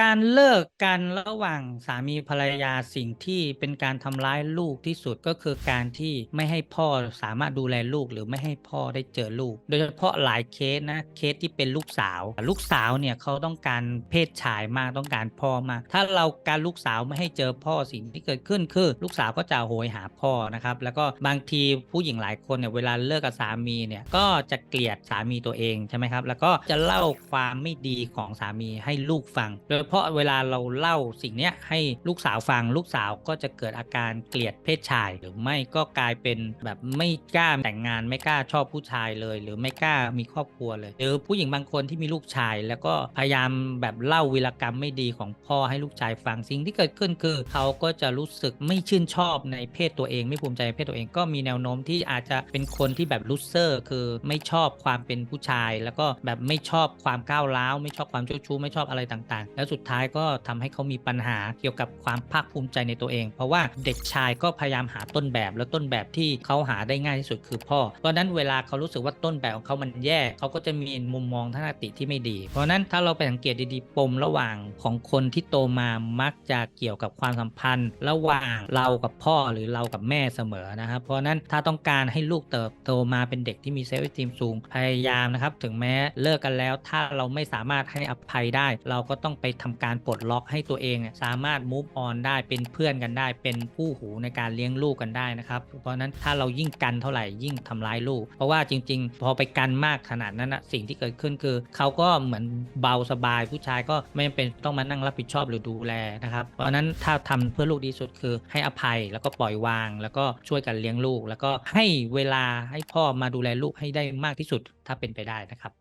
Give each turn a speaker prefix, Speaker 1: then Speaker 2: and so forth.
Speaker 1: การเลิกกันระหว่างสามีภรรยาสิ่งที่เป็นการทำร้ายลูกที่สุดก็คือการที่ไม่ให้พ่อสามารถดูแลลูกหรือไม่ให้พ่อได้เจอลูก โดยเฉพาะหลายเคสนะเคสที่เป็นลูกสาว ลูกสาวเนี่ยเขาต้องการเพศชายมากต้องการพ่อมาก ถ้าเราการลูกสาวไม่ให้เจอพ่อสิ่งที่เกิดขึ้นคือ ลูกสาวก็จะโหยหาพ่อนะครับแล้วก็บางทีผู้หญิงหลายคนเนี่ยเวลาเลิกกับสามีเนี่ยก็จะเกลียดสามีตัวเองใช่ไหมครับแล้วก็จะเล่าความไม่ดีของสามีให้ลูกฟังโดยเฉพาะเวลาเราเล่าสิ่งนี้ให้ลูกสาวฟังลูกสาวก็จะเกิดอาการเกลียดเพศชาย หรือไม่ก็กลายเป็นแบบไม่กล้าแต่งงานไม่กล้าชอบผู้ชายเลย หรือไม่กล้ามีครอบครัวเลย หรือผู้หญิงบางคนที่มีลูกชาย แล้วก็พยายามแบบเล่าวีรกรรมไม่ดีของพ่อให้ลูกชายฟังสิ่งที่เกิดขึ้นคือ เขาก็จะรู้สึกไม่ชื่นชอบในเพศตัวเอง ไม่ภูมิใจในเพศตัวเองก็มีแนวโน้มที่อาจจะเป็นคนที่แบบลูเซอร์คือไม่ชอบความเป็นผู้ชาย แล้วก็แบบไม่ชอบความก้าวร้าว ไม่ชอบความเจ้าชู้ไม่ชอบอะไรต่างๆแล้วสุดท้ายก็ทำให้เขามีปัญหาเกี่ยวกับความภาคภูมิใจในตัวเอง เพราะว่าเด็กชายก็พยายามหาต้นแบบ แล้วต้นแบบที่เขาหาได้ง่ายที่สุดคือพ่อ เพราะนั้นเวลาเขารู้สึกว่าต้นแบบของเขามันแย่เขาก็จะมีมุมมองทัศนคติที่ไม่ดี เพราะนั้นถ้าเราไปสังเกตดีๆปมระหว่างของคนที่โตมามักจะเกี่ยวกับความสัมพันธ์ ระหว่างเรากับพ่อหรือเรากับแม่เสมอนะครับ เพราะนั้นถ้าต้องการให้ลูกเติบโตมาเป็นเด็กที่มีเซลล์ทีมสูงพยายามนะครับ ถึงแม้เลิกกันแล้ว ถ้าเราไม่สามารถให้อภัยได้ เราก็ต้องไปทำการปลดล็อกให้ตัวเองสามารถ move on ได้เป็นเพื่อนกันได้ เป็นผู้หูในการเลี้ยงลูกกันได้นะครับ เพราะนั้นถ้าเรายิ่งกันเท่าไหร่ยิ่งทำร้ายลูก เพราะว่าจริง ๆ พอไปกันมากขนาดนั้นนะสิ่งที่เกิดขึ้นคือเขาก็เหมือนเบาสบาย ผู้ชายก็ไม่จำเป็นต้องมานั่งรับผิดชอบหรือดูแลนะครับ เพราะฉะนั้นถ้าทำเพื่อลูกดีสุดคือให้อภัยแล้วก็ปล่อยวาง แล้วก็ช่วยกันเลี้ยงลูก แล้วก็ให้เวลาให้พ่อมาดูแลลูกให้ได้มากที่สุดถ้าเป็นไปได้นะครับ